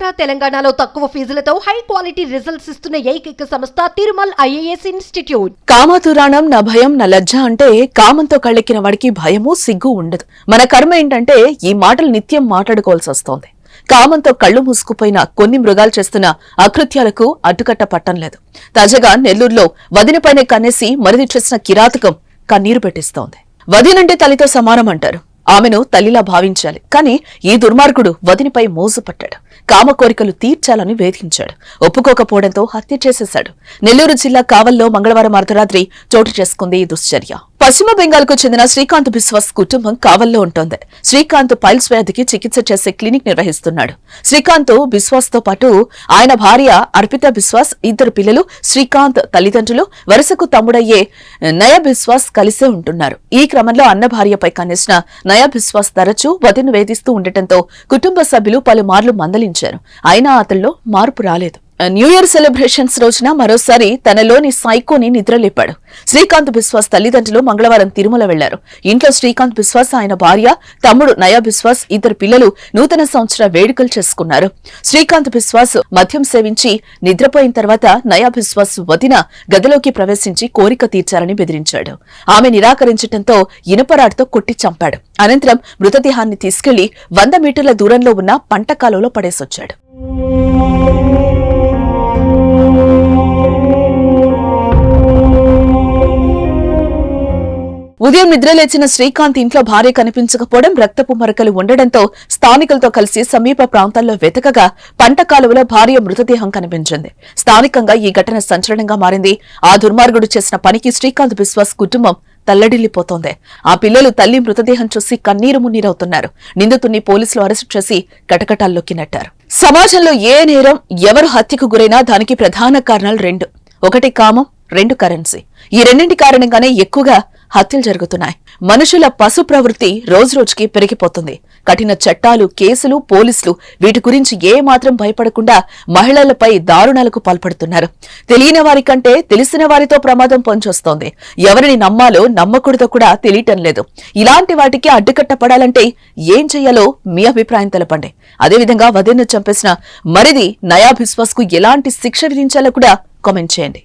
ఆంధ్ర తెలంగాణలో తక్కువ ఫీజులతో high quality results ఇస్తున్న ఏకైక సంస్థ తిరుమల్ ఐఏఎస్ ఇన్స్టిట్యూట్. కామతురాణం నా భయం నా లజ్జ అంటే కామంతో కళ్ళెక్కిన వాడికి భయము సిగ్గు ఉండదు. మన కర్మ ఏంటంటే ఈ మాటలు నిత్యం మాట్లాడుకోవాల్సి వస్తోంది. కామంతో కళ్ళు మూసుకుపోయిన కొన్ని మృగాలు చేస్తున్న అకృత్యాలకు అడ్డుకట్ట పట్టం లేదు. తాజాగా నెల్లూరులో వదినపైనే కన్నేసి మరిది చేసిన కిరాతకం కన్నీరు పెట్టిస్తోంది. వదినంటే తల్లితో సమానం అంటారు. ఆమెను తల్లిలా భావించాలి. కానీ ఈ దుర్మార్గుడు వదినిపై మోసుపట్టాడు కామ కోరికలు తీర్చాలని వేధించాడు. ఒప్పుకోకపోవడంతో హత్య చేసేశాడు. నెల్లూరు జిల్లా కావల్లో మంగళవారం అర్ధరాత్రి చోటు చేసుకుంది ఈ దుశ్చర్య. పశ్చిమ బెంగాల్కు చెందిన శ్రీకాంత్ బిశ్వాస్ కుటుంబం కావల్లో ఉంటోంది. శ్రీకాంత్ పైల్స్ వ్యాధికి చికిత్స చేసే క్లినిక్ నిర్వహిస్తున్నాడు. శ్రీకాంత్ బిశ్వాస్తో పాటు ఆయన భార్య అర్పిత బిశ్వాస్ ఇద్దరు పిల్లలు శ్రీకాంత్ తల్లిదండ్రులు వరుసకు తమ్ముడయ్యే నయ బిశ్వాస్ కలిసే ఉంటున్నారు. ఈ క్రమంలో అన్న భార్యపై కన్నేసిన నయ బిశ్వాస్ తరచూ వదిను వేధిస్తూ ఉండటంతో కుటుంబ సభ్యులు పలుమార్లు మందలించారు. అయినా అతనిలో మార్పు రాలేదు. న్యూ ఇయర్ సెలబ్రేషన్స్ రోజున మరోసారి తనలోని సైకోని నిద్రలేపాడు. శ్రీకాంత్ బిశ్వాస్ తల్లిదండ్రులు మంగళవారం తిరుమల వెళ్ళారు. ఇంట్లో శ్రీకాంత్ బిశ్వాస్ ఆయన భార్య తమ్ముడు నయా బిశ్వాస్ ఇద్దరు పిల్లలు నూతన సంవత్సర వేడుకలు చేసుకున్నారు. శ్రీకాంత్ బిశ్వాస్ మద్యం సేవించి నిద్రపోయిన తర్వాత నయా బిశ్వాస్ వదిన గదిలోకి ప్రవేశించి కోరిక తీర్చాలని బెదిరించాడు. ఆమె నిరాకరించడంతో ఇనుపరాడుతో కొట్టి చంపాడు. అనంతరం మృతదేహాన్ని తీసుకెళ్ళి వంద మీటర్ల దూరంలో ఉన్న పంట కాలువలో పడేసొచ్చాడు. ఉదయం నిద్రలేచిన శ్రీకాంత్ ఇంట్లో భార్య కనిపించకపోవడం రక్తపు మరకలు ఉండడంతో స్థానికులతో కలిసి సమీప ప్రాంతాల్లో వెతకగా పంట కాలువలో భార్య మృతదేహం కనిపించింది. స్థానికంగా ఈ ఘటన సంచలనంగా మారింది. ఆ దుర్మార్గుడు చేసిన పనికి శ్రీకాంత్ బిశ్వాస్ కుటుంబం తల్లడిల్లిపోతోంది. ఆ పిల్లలు తల్లి మృతదేహం చూసి కన్నీరు మున్నీరవుతున్నారు. నిందితుణ్ణి పోలీసులు అరెస్టు చేసి కటకటాల్లోకి నెట్టారు. సమాజంలో ఏ నేరం ఎవరు హత్యకు గురైనా దానికి ప్రధాన కారణాలు రెండు. ఒకటి కామం రెండు కరెన్సీ. ఈ రెండింటి కారణంగానే ఎక్కువగా హత్యలు జరుగుతున్నాయి. మనుషుల పశు ప్రవృత్తి రోజురోజుకి పెరిగిపోతుంది. కఠిన చట్టాలు కేసులు పోలీసులు వీటి గురించి ఏ మాత్రం భయపడకుండా మహిళలపై దారుణాలకు పాల్పడుతున్నారు. తెలియని వారి కంటే తెలిసిన వారితో ప్రమాదం పొంచొస్తోంది. ఎవరిని నమ్మాలో నమ్మకూడదో కూడా తెలియటం లేదు. ఇలాంటి వాటికి అడ్డుకట్టపడాలంటే ఏం చెయ్యాలో మీ అభిప్రాయం తెలపండి. అదేవిధంగా వదిన్ను చంపేసిన మరిది నయా బిశ్వాస్కు ఎలాంటి శిక్ష విధించాలో కూడా కామెంట్ చేయండి.